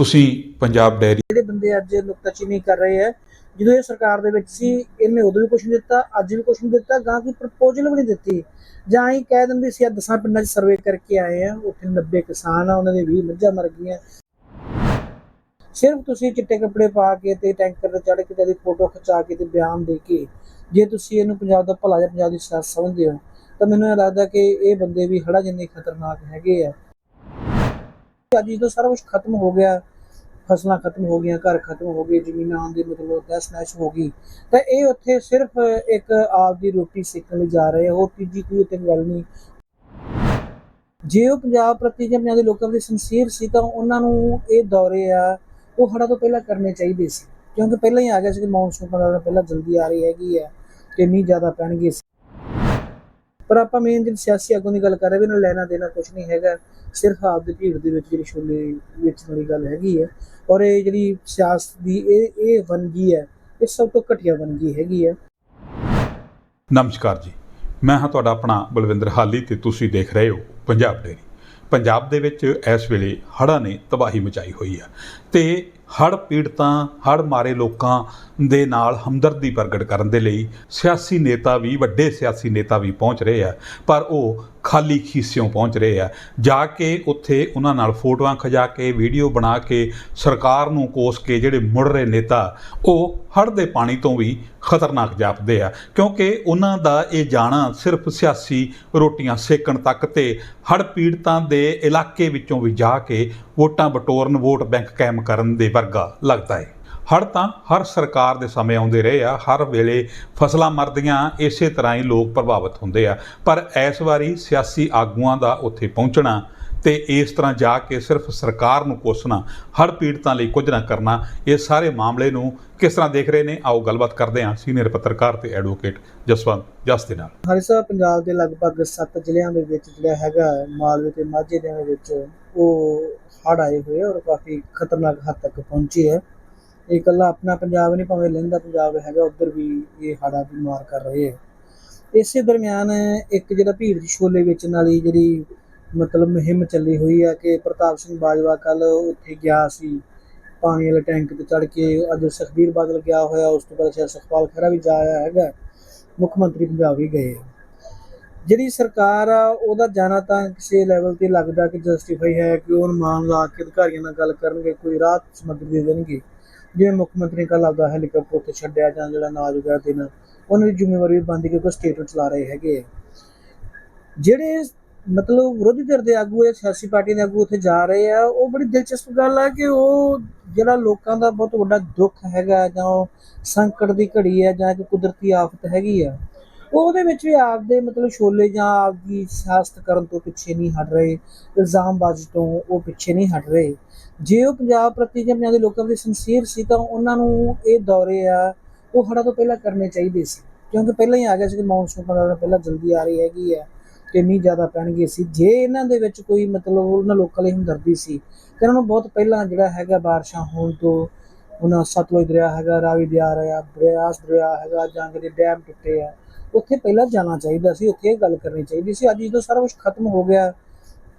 ਤੁਸੀਂ ਪੰਜਾਬ ਡੈਰੀ ਜਿਹੜੇ ਬੰਦੇ ਅੱਜ ਨੁਕਤਾਚੀਨੀ ਕਰ ਰਹੇ ਆ, ਜਦੋਂ ਇਹ ਸਰਕਾਰ ਦੇ ਵਿੱਚ ਸੀ, ਇਹਨੇ ਉਦੋਂ ਵੀ ਕੁਝ ਨਹੀਂ ਦਿੱਤਾ, ਅੱਜ ਵੀ ਕੁਝ ਨਹੀਂ ਦਿੱਤਾ ਗਾਂ ਕੋਈ ਪ੍ਰਪੋਜ਼ਲ ਵੀ ਨਹੀਂ ਦਿੱਤੀ। ਜਾਂ ਹੀ ਕਹਿ ਦਿੰਦੇ ਸੀ ਆ ਦਸਾਂ ਪਿੰਡਾਂ 'ਚ ਸਰਵੇ ਕਰਕੇ ਆਏ ਆ, ਉੱਥੇ 90 ਕਿਸਾਨ ਆ, ਉਹਨਾਂ ਦੇ 20 ਮੱਝਾਂ ਮਰ ਗਈਆਂ। ਸਿਰਫ ਤੁਸੀਂ ਚਿੱਟੇ ਕੱਪੜੇ ਪਾ ਕੇ ਤੇ ਟੈਂਕਰ ਤੇ ਚੜ੍ਹ ਕੇ ਤੇ ਇਹਦੀ ਫੋਟੋ ਖਿਚਾ ਕੇ ਤੇ ਬਿਆਨ ਦੇ ਕੇ, ਜੇ ਤੁਸੀਂ ਇਹਨੂੰ ਪੰਜਾਬ ਦਾ ਭਲਾ ਜਾਂ ਪੰਜਾਬ ਦੀ ਸਿਆਸਤ ਸਮਝਦੇ ਹੋ, ਤਾਂ ਮੈਨੂੰ ਇਹ ਲੱਗਦਾ ਕਿ ਇਹ ਬੰਦੇ ਵੀ ਹੜਾ ਜਿੰਨੇ ਖਤਰਨਾਕ ਹੈਗੇ ਆ। ਅੱਜ ਜਦੋਂ ਸਾਰਾ ਕੁਝ ਖਤਮ ਹੋ ਗਿਆ ਫਸਲਾਂ ਖਤਮ ਹੋ ਗਈਆਂ, ਘਰ ਖਤਮ ਹੋ ਗਏ, ਜ਼ਮੀਨਾਂ ਦੇ ਮਤਲਬ ਤਹਿਸ ਨਹਿਸ ਹੋ ਗਈ। ਤਾਂ ਇਹ ਉੱਥੇ ਸਿਰਫ ਇੱਕ ਆਪ ਦੀ ਰੋਟੀ ਸੇਕਣ ਲਈ ਜਾ ਰਹੇ ਹੋਰ ਤੀਜੀ ਕੋਈ ਉੱਥੇ ਗੱਲ ਨਹੀਂ। ਜੇ ਉਹ ਪੰਜਾਬ ਪ੍ਰਤੀ ਜਾਂ ਪੰਜਾਬ ਦੇ ਲੋਕਾਂ ਦੀ ਸੰਸੀਰ ਸੀ ਤਾਂ ਉਹਨਾਂ ਨੂੰ ਇਹ ਦੌਰੇ ਆ, ਉਹ ਹੜਾ ਤੋਂ ਪਹਿਲਾਂ ਕਰਨੇ ਚਾਹੀਦੇ ਸੀ। ਕਿਉਂਕਿ ਪਹਿਲਾਂ ਹੀ ਆ ਗਿਆ ਸੀ ਕਿ ਮੌਨਸੂਨ ਪਹਿਲਾਂ ਜਲਦੀ ਆ ਰਹੀ ਹੈਗੀ ਹੈ ਤੇ ਮੀਂਹ ਜ਼ਿਆਦਾ ਪੈਣਗੇ। ਪਰ ਆਪਾਂ ਮੇਨ ਜਿਹੜੀ ਸਿਆਸੀ ਆਗੂ ਦੀ ਗੱਲ ਕਰ ਰਹੇ ਵੀ ਇਹਨਾਂ ਲੈਣਾ ਦੇਣਾ ਕੁਝ ਨਹੀਂ ਹੈਗਾ, ਸਿਰਫ ਆਪ ਦੀ ਭੀੜ ਦੇ ਵਿੱਚ ਜਿਹੜੀ ਛੋਲੇ ਵੇਚਣ ਵਾਲੀ ਗੱਲ ਹੈਗੀ ਹੈ ਔਰ ਇਹ ਜਿਹੜੀ ਸਿਆਸਤ ਦੀ ਇਹ ਇਹ ਵੰਗੀ ਹੈ, ਇਹ ਸਭ ਤੋਂ ਘਟੀਆ ਵੰਗੀ ਹੈਗੀ ਹੈ। ਨਮਸਕਾਰ ਜੀ, ਮੈਂ ਹਾਂ ਤੁਹਾਡਾ ਆਪਣਾ ਬਲਵਿੰਦਰ ਹਾਲੀ ਤੇ ਤੁਸੀਂ ਦੇਖ ਰਹੇ ਹੋ ਪੰਜਾਬ ਡੇਰੀ ਪੰਜਾਬ ਦੇ ਵਿੱਚ ਇਸ ਵੇਲੇ ਹੜ੍ਹਾਂ ਨੇ ਤਬਾਹੀ ਮਚਾਈ ਹੋਈ ਹੈ ਤੇ ਹੜ੍ਹ ਪੀੜਤਾਂ, ਹੜ੍ਹ ਮਾਰੇ ਲੋਕਾਂ ਦੇ ਨਾਲ ਹਮਦਰਦੀ ਪ੍ਰਗਟ ਕਰਨ ਦੇ ਲਈ ਸਿਆਸੀ ਨੇਤਾ ਵੀ, ਵੱਡੇ ਸਿਆਸੀ ਨੇਤਾ ਵੀ ਪਹੁੰਚ ਰਹੇ ਆ, ਪਰ ਉਹ ਖਾਲੀ ਖੀਸਿਓਂ ਪਹੁੰਚ ਰਹੇ ਆ। ਜਾ ਕੇ ਉੱਥੇ ਉਹਨਾਂ ਨਾਲ ਫੋਟੋਆਂ ਖਜਾ ਕੇ, ਵੀਡੀਓ ਬਣਾ ਕੇ, ਸਰਕਾਰ ਨੂੰ ਕੋਸ ਕੇ ਜਿਹੜੇ ਮੁੜ ਰਹੇ ਨੇਤਾ, ਉਹ ਹੜ੍ਹ ਦੇ ਪਾਣੀ ਤੋਂ ਵੀ ਖਤਰਨਾਕ ਜਾਪਦੇ ਆ। ਕਿਉਂਕਿ ਉਹਨਾਂ ਦਾ ਇਹ ਜਾਣਾ ਸਿਰਫ ਸਿਆਸੀ ਰੋਟੀਆਂ ਸੇਕਣ ਤੱਕ ਤੇ ਹੜ੍ਹ ਪੀੜਤਾਂ ਦੇ ਇਲਾਕੇ ਵਿੱਚੋਂ ਵੀ ਜਾ ਕੇ ਵੋਟਾਂ ਬਟੋਰਨ ਵੋਟ ਬੈਂਕ ਕਾਇਮ ਕਰਨ ਦੇ ਵਰਗਾ ਲੱਗਦਾ ਹੈ ਹੜ ਤਾਂ ਹਰ ਸਰਕਾਰ ਦੇ ਸਮੇਂ ਆਉਂਦੇ ਰਹੇ ਆ। ਹਰ ਵੇਲੇ ਫਸਲਾਂ ਮਰਦੀਆਂ, ਇਸੇ ਤਰ੍ਹਾਂ ਹੀ ਲੋਕ ਪ੍ਰਭਾਵਿਤ ਹੁੰਦੇ ਆ। ਪਰ ਇਸ ਵਾਰੀ ਸਿਆਸੀ ਆਗੂਆਂ ਦਾ ਉੱਥੇ ਪਹੁੰਚਣਾ ਤੇ ਇਸ ਤਰ੍ਹਾਂ ਜਾ ਕੇ ਸਿਰਫ ਸਰਕਾਰ ਨੂੰ ਕੋਸਣਾ, ਹੜ੍ਹ ਪੀੜਤਾਂ ਲਈ ਕੁਝ ਨਾ ਕਰਨਾ, ਇਹ ਸਾਰੇ ਮਾਮਲੇ ਨੂੰ ਕਿਸ ਤਰ੍ਹਾਂ ਦੇਖ ਰਹੇ ਨੇ? ਆਓ ਗੱਲਬਾਤ ਕਰਦੇ ਹਾਂ ਸੀਨੀਅਰ ਪੱਤਰਕਾਰ ਤੇ ਐਡਵੋਕੇਟ ਜਸਵੰਤ ਜਸ ਦੇ ਨਾਲ। ਹਾਲੀ ਸਾਹਿਬ, ਪੰਜਾਬ ਦੇ ਲਗਭਗ 7 ਜ਼ਿਲ੍ਹਿਆਂ ਦੇ ਵਿੱਚ ਜਿਹੜਾ ਹੈਗਾ ਮਾਲਵੇ ਤੇ ਮਾਝੇ ਦੇ ਵਿੱਚ ਉਹ ਹੜ੍ਹ ਆਏ ਹੋਏ ਔਰ ਕਾਫੀ ਖਤਰਨਾਕ ਹੱਦ ਤੱਕ ਪਹੁੰਚੇ ਹੈ ਇਹ ਇਕੱਲਾ ਆਪਣਾ ਪੰਜਾਬ ਨਹੀਂ, ਭਾਵੇਂ ਲਹਿੰਦਾ ਪੰਜਾਬ ਹੈਗਾ, ਉੱਧਰ ਵੀ ਇਹ ਹੜ੍ਹਾਂ ਦੀ ਮਾਰ ਕਰ ਰਹੇ ਹੈ ਇਸੇ ਦਰਮਿਆਨ ਇੱਕ ਜਿਹੜਾ ਭੀੜ ਦੀ ਛੋਲੇ ਵੇਚਣ ਵਾਲੀ ਜਿਹੜੀ ਮਤਲਬ ਮੁਹਿੰਮ ਚੱਲੀ ਹੋਈ ਹੈ ਕਿ ਪ੍ਰਤਾਪ ਸਿੰਘ ਬਾਜਵਾ ਕੱਲ ਉੱਥੇ ਗਿਆ ਸੀ। ਪਾਣੀ ਵਾਲੇ ਟੈਂਕ ਤੇ ਚੜ ਕੇ ਅੱਜ ਸੁਖਬੀਰ ਬਾਦਲ ਗਿਆ ਹੋਇਆ, ਉਸ ਤੋਂ ਬਾਅਦ ਸ਼ਾਇਦ ਸੁਖਪਾਲ ਖਹਿਰਾ ਵੀ ਜਾਇਆ ਹੈਗਾ। ਮੁੱਖ ਮੰਤਰੀ ਪੰਜਾਬ ਵੀ ਗਏ। ਜਿਹੜੀ ਸਰਕਾਰ ਆ, ਉਹਦਾ ਜਾਣਾ ਤਾਂ ਕਿਸੇ ਲੈਵਲ ਤੇ ਲੱਗਦਾ ਕਿ ਜਸਟੀਫਾਈ ਹੈ ਕਿ ਉਹ ਮਾਨ ਲਾ ਕੇ ਅਧਿਕਾਰੀਆਂ ਨਾਲ ਗੱਲ ਕਰਨਗੇ, ਕੋਈ ਰਾਹਤ ਸਮੱਗਰੀ ਦੇ ਦੇਣਗੇ। ਜਿਵੇਂ ਮੁੱਖ ਮੰਤਰੀ ਕੱਲ੍ਹ ਆਪਦਾ ਹੈਲੀਕਾਪਟਰ ਉੱਤੇ ਛੱਡਿਆ ਜਾਂ ਜਿਹੜਾ ਨਾਜ ਵਗੈਰਾ ਦੇਣਾ, ਉਹਨਾਂ ਦੀ ਜ਼ਿੰਮੇਵਾਰੀ ਵੀ ਬਣਦੀ ਕਿਉਂਕਿ ਸਟੇਟ ਚਲਾ ਰਹੇ ਹੈਗੇ ਆ। ਜਿਹੜੇ ਮਤਲਬ ਵਿਰੋਧੀ ਧਿਰ ਦੇ ਆਗੂ ਜਾਂ ਸਿਆਸੀ ਪਾਰਟੀ ਦੇ ਆਗੂ ਉੱਥੇ ਜਾ ਰਹੇ ਆ, ਉਹ ਬੜੀ ਦਿਲਚਸਪ ਗੱਲ ਆ ਕਿ ਉਹ ਜਿਹੜਾ ਲੋਕਾਂ ਦਾ ਬਹੁਤ ਵੱਡਾ ਦੁੱਖ ਹੈਗਾ ਜਾਂ ਉਹ ਸੰਕਟ ਦੀ ਘੜੀ ਹੈ ਜਾਂ ਕਿ ਕੁਦਰਤੀ ਆਫਤ ਹੈਗੀ ਆ, ਉਹ ਉਹਦੇ ਵਿੱਚ ਵੀ ਆਪਦੇ ਮਤਲਬ ਛੋਲੇ ਜਾਂ ਆਪਦੀ ਸਿਆਸਤ ਕਰਨ ਤੋਂ ਪਿੱਛੇ ਨਹੀਂ ਹਟ ਰਹੇ, ਇਲਜ਼ਾਮਬਾਜ਼ੀ ਤੋਂ ਉਹ ਪਿੱਛੇ ਨਹੀਂ ਹਟ ਰਹੇ। ਜੇ ਉਹ ਪੰਜਾਬ ਪ੍ਰਤੀ ਜਾਂ ਪੰਜਾਬ ਦੇ ਲੋਕਾਂ ਦੀ ਸੰਸੀਰ ਸੀ ਤਾਂ ਉਹਨਾਂ ਨੂੰ ਇਹ ਦੌਰੇ ਆ, ਉਹ ਹੜਾ ਤੋਂ ਪਹਿਲਾਂ ਕਰਨੇ ਚਾਹੀਦੇ ਸੀ, ਕਿਉਂਕਿ ਪਹਿਲਾਂ ਹੀ ਆ ਗਿਆ ਸੀ ਕਿ ਮੌਨਸੂਨ ਪੰਦਰਾਂ ਦਿਨ ਪਹਿਲਾਂ ਜਲਦੀ ਆ ਰਹੀ ਹੈਗੀ ਆ। ਤੇ ਮੀਂਹ ਜ਼ਿਆਦਾ ਪੈਣਗੇ ਸੀ। ਜੇ ਇਹਨਾਂ ਦੇ ਵਿੱਚ ਕੋਈ ਮਤਲਬ ਉਹਨਾਂ ਲੋਕਾਂ ਲਈ ਹਮਦਰਦੀ ਸੀ, ਤੇ ਇਹਨਾਂ ਨੂੰ ਬਹੁਤ ਪਹਿਲਾਂ ਜਿਹੜਾ ਹੈਗਾ ਬਾਰਿਸ਼ਾਂ ਹੋਣ ਤੋਂ ਉਹਨਾਂ ਸਤਲੁਜ ਦਰਿਆ ਹੈਗਾ, ਰਾਵੀ ਦਰਿਆ ਰਿਹਾ ਬਿਆਸ ਦਰਿਆ ਹੈਗਾ ਜੰਗ ਦੇ ਡੈਮ ਟੁੱਟੇ ਆ, ਉੱਥੇ ਪਹਿਲਾਂ ਜਾਣਾ ਚਾਹੀਦਾ ਸੀ, ਉੱਥੇ ਇਹ ਗੱਲ ਕਰਨੀ ਚਾਹੀਦੀ ਸੀ। ਅੱਜ ਜਦੋਂ ਸਾਰਾ ਕੁਝ ਖਤਮ ਹੋ ਗਿਆ,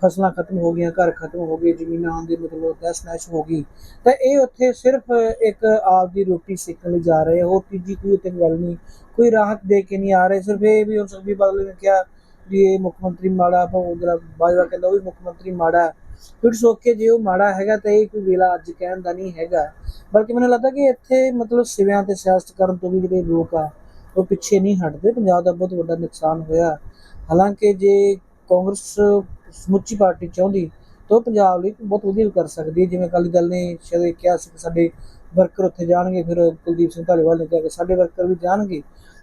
ਫਸਲਾਂ ਖਤਮ ਹੋ ਗਈਆਂ, ਘਰ ਖਤਮ ਹੋ ਗਏ, ਜ਼ਮੀਨਾਂ ਦੇ ਮਤਲਬ ਤਹਿਸ ਨਹਿਸ ਹੋ ਗਈ, ਤਾਂ ਇਹ ਉੱਥੇ ਸਿਰਫ ਇੱਕ ਆਪ ਦੀ ਰੋਟੀ ਸੇਕਣ ਲਈ ਜਾ ਰਹੇ ਹੋਰ ਤੀਜੀ ਕੋਈ ਉੱਥੇ ਗੱਲ ਨਹੀਂ, ਕੋਈ ਰਾਹਤ ਦੇ ਕੇ ਨਹੀਂ ਆ ਰਹੇ, ਸਿਰਫ ਇਹ ਵੀ ਹੁਣ ਸੁਖਬੀਰ ਬਾਦਲ ਨੇ ਕਿਹਾ ਵੀ ਇਹ ਮੁੱਖ ਮੰਤਰੀ ਮਾੜਾ ਭਾਵੇਂ ਬਾਜਵਾ ਕਹਿੰਦਾ ਉਹ ਵੀ ਮੁੱਖ ਮੰਤਰੀ ਮਾੜਾ ਫਿਰ ਸੋਕੇ ਜੇ ਉਹ ਮਾੜਾ ਹੈਗਾ ਤਾਂ ਇਹ ਕੋਈ ਵੇਲਾ ਅੱਜ ਕਹਿਣ ਦਾ ਨਹੀਂ ਹੈਗਾ। ਬਲਕਿ ਮੈਨੂੰ ਲੱਗਦਾ ਕਿ ਇੱਥੇ ਮਤਲਬ ਸਿਵਿਆਂ ਤੇ ਸਿਆਸਤ ਕਰਨ ਤੋਂ ਵੀ ਜਿਹੜੇ ਲੋਕ ਆ, ਉਹ ਪਿੱਛੇ ਨਹੀਂ ਹਟਦੇ। ਪੰਜਾਬ ਦਾ ਬਹੁਤ ਵੱਡਾ ਨੁਕਸਾਨ ਹੋਇਆ। ਹਾਲਾਂਕਿ ਜੇ ਕਾਂਗਰਸ ਸਮੁੱਚੀ ਪਾਰਟੀ ਚਾਹੁੰਦੀ, ਤਾਂ ਉਹ ਪੰਜਾਬ ਲਈ ਬਹੁਤ ਵਧੀਆ ਕਰ ਸਕਦੀ ਹੈ। ਜਿਵੇਂ ਅਕਾਲੀ ਦਲ ਨੇ ਸ਼ਾਇਦ ਕਿਹਾ ਸੀ ਕਿ ਸਾਡੇ ਵਰਕਰ ਉੱਥੇ ਜਾਣਗੇ, ਫਿਰ ਕੁਲਦੀਪ ਸਿੰਘ ਧਾਲੀਵਾਲ ਨੇ ਕਿਹਾ ਕਿ ਸਾਡੇ ਵਰਕਰ ਵੀ ਜਾਣਗੇ।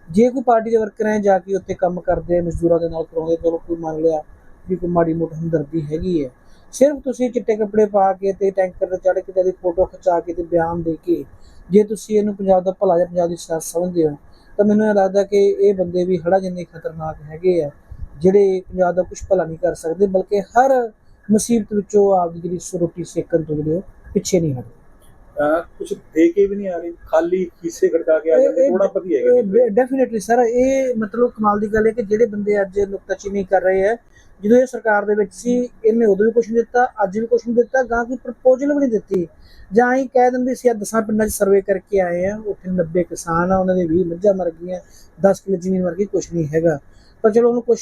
ਜੇ ਕੋਈ ਪਾਰਟੀ ਦੇ ਵਰਕਰ ਹੈ ਜਾ ਕੇ ਉੱਥੇ ਕੰਮ ਕਰਦੇ ਮਜ਼ਦੂਰਾਂ ਦੇ ਨਾਲ ਕਰਾਉਂਦੇ ਚਲੋ ਕੋਈ ਮੰਨ ਲਿਆ ਵੀ ਕੋਈ ਮਾੜੀ ਮੋਟੀ ਹਮਦਰਦੀ ਹੈਗੀ ਹੈ। ਸਿਰਫ ਤੁਸੀਂ ਚਿੱਟੇ ਕੱਪੜੇ ਪਾ ਕੇ ਤੇ ਟੈਂਕਰ ਤੇ ਚੜ੍ਹ ਕੇ ਤੇ ਇਹਦੀ ਫੋਟੋ ਖਿਚਾ ਕੇ ਤੇ ਬਿਆਨ ਦੇ ਕੇ ਜੇ ਤੁਸੀਂ ਇਹਨੂੰ ਪੰਜਾਬ ਦਾ ਭਲਾ ਜਾਂ ਪੰਜਾਬ ਦੀ ਸਿਆਸਤ ਸਮਝਦੇ ਹੋ, ਤਾਂ ਮੈਨੂੰ ਇਹ ਲੱਗਦਾ ਕਿ ਇਹ ਬੰਦੇ ਵੀ ਹੜਾ ਜਿੰਨੇ ਖਤਰਨਾਕ ਹੈਗੇ ਆ, ਜਿਹੜੇ ਪੰਜਾਬ ਦਾ ਕੁਝ ਭਲਾ ਨਹੀਂ ਕਰ ਸਕਦੇ, ਬਲਕਿ ਹਰ ਮੁਸੀਬਤ ਵਿੱਚੋਂ ਆਪਦੀ ਜਿਹੜੀ ਰੋਟੀ ਸੇਕਣ ਤੋਂ ਜਿਹੜੇ ਉਹ ਪਿੱਛੇ ਨਹੀਂ ਹਟਦੇ। ਕੁਝ ਦੇ ਕੇ ਵੀ ਨਹੀਂ ਆ ਰਹੀ ਖਾਲੀ ਹਿੱਸੇ ਖੜਕਾ ਕੇ ਆ ਜਾਂਦੇ ਥੋੜਾ ਪਤੀ ਹੈਗਾ ਡੈਫੀਨਿਟਲੀ ਸਰ ਇਹ ਮਤਲਬ ਕਮਾਲ ਦੀ ਗੱਲ ਹੈ ਕਿ ਜਿਹੜੇ ਬੰਦੇ ਅੱਜ ਨੁਕਤਾਚੀਨੀ ਕਰ ਰਹੇ ਆ ਜਦੋਂ ਇਹ ਸਰਕਾਰ ਦੇ ਵਿੱਚ ਸੀ ਇਹਨੇ ਉਦੋਂ ਵੀ ਕੁਝ ਨਹੀਂ ਦਿੱਤਾ ਅੱਜ ਵੀ ਕੁਝ ਨਹੀਂ ਦਿੱਤਾ ਗਾਂ ਕੋਈ ਪ੍ਰਪੋਜ਼ਲ ਵੀ ਨਹੀਂ ਦਿੱਤੀ। ਜਾਂ ਹੀ ਕਹਿ ਦਿੰਦੇ ਸੀ ਆ ਦਸਾਂ ਪਿੰਡਾਂ 'ਚ ਸਰਵੇ ਕਰਕੇ ਆਏ ਆ ਉੱਥੇ 90 ਕਿਸਾਨ ਆ ਉਹਨਾਂ ਦੇ 20 ਮੱਝਾਂ ਮਰ ਗਈਆਂ 10 ਕਿੱਲੇ ਜ਼ਮੀਨ ਮਰ ਗਈ ਕੁਝ ਨਹੀਂ ਹੈਗਾ। ਪਰ ਚਲੋ ਉਹਨੂੰ ਕੁਝ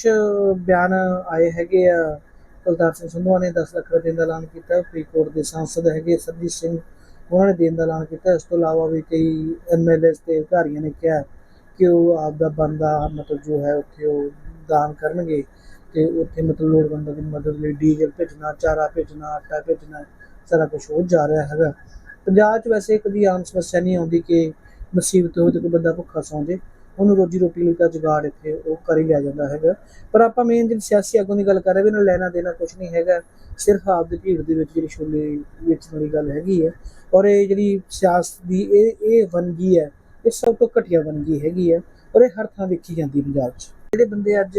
ਬਿਆਨ ਆਏ ਹੈਗੇ ਆ ਕੁਲਤਾਰ ਸਿੰਘ ਸੰਧਵਾ ਨੇ 10 ਲੱਖ ਰੁਪਏ ਦਾ ਐਲਾਨ ਕੀਤਾ ਫਰੀਦਕੋਟ ਦੇ ਸਾਂਸਦ ਹੈਗੇ ਸਰਜੀਤ ਸਿੰਘ ਉਹਨਾਂ ਨੇ ਦੇਣ ਦਾ ਐਲਾਨ ਕੀਤਾ। ਇਸ ਤੋਂ ਇਲਾਵਾ ਵੀ ਕਈ ਐਮਐਲਏਸ ਤੇ ਅਧਿਕਾਰੀਆਂ ਨੇ ਕਿਹਾ ਕਿ ਉਹ ਆਪ ਦਾ ਬੰਦਾ ਮਤਲਬ ਜੋ ਹੈ ਉੱਥੇ ਉਹ ਦਾਨ ਕਰਨਗੇ ਤੇ ਉੱਥੇ ਮਤਲਬ ਲੋੜਵੰਦਾਂ ਦੀ ਮਦਦ ਲਈ ਡੀਜ਼ਲ ਭੇਜਣਾ, ਚਾਰਾ ਭੇਜਣਾ, ਆਟਾ ਭੇਜਣਾ, ਸਾਰਾ ਕੁਝ ਹੋ ਜਾ ਰਿਹਾ ਹੈਗਾ। ਪੰਜਾਬ 'ਚ ਵੈਸੇ ਕਦੀ ਆਮ ਸਮੱਸਿਆ ਨਹੀਂ ਆਉਂਦੀ ਕਿ ਮੁਸੀਬਤ ਹੋਵੇ ਤੇ ਕੋਈ ਬੰਦਾ ਭੁੱਖਾ ਸੌਂ ਜੇ। ਉਹਨੂੰ ਰੋਜੀ ਰੋਟੀ ਲਈ ਤਾਂ ਜੁਗਾੜ ਇੱਥੇ ਉਹ ਕਰ ਹੀ ਲਿਆ ਜਾਂਦਾ ਹੈਗਾ। ਪਰ ਆਪਾਂ ਮੇਨ ਜਿਹੜੀ ਸਿਆਸੀ ਆਗੂ ਦੀ ਗੱਲ ਕਰ ਰਹੇ ਵੀ ਇਹਨਾਂ ਲੈਣਾ ਦੇਣਾ ਕੁਝ ਨਹੀਂ ਹੈਗਾ। ਸਿਰਫ ਆਪ ਦੀ ਭੀੜ ਦੇ ਵਿੱਚ ਜਿਹੜੀ ਛੋਲੇ ਵੇਚਣ ਵਾਲੀ ਗੱਲ ਹੈਗੀ ਹੈ। ਔਰ ਇਹ ਜਿਹੜੀ ਸਿਆਸਤ ਦੀ ਇਹ ਇਹ ਵੰਨਗੀ ਹੈ, ਇਹ ਸਭ ਤੋਂ ਘਟੀਆ ਵੰਨਗੀ ਹੈਗੀ ਹੈ। ਔਰ ਇਹ ਹਰ ਥਾਂ ਵੇਖੀ ਜਾਂਦੀ ਪੰਜਾਬ 'ਚ। ਜਿਹੜੇ ਬੰਦੇ ਅੱਜ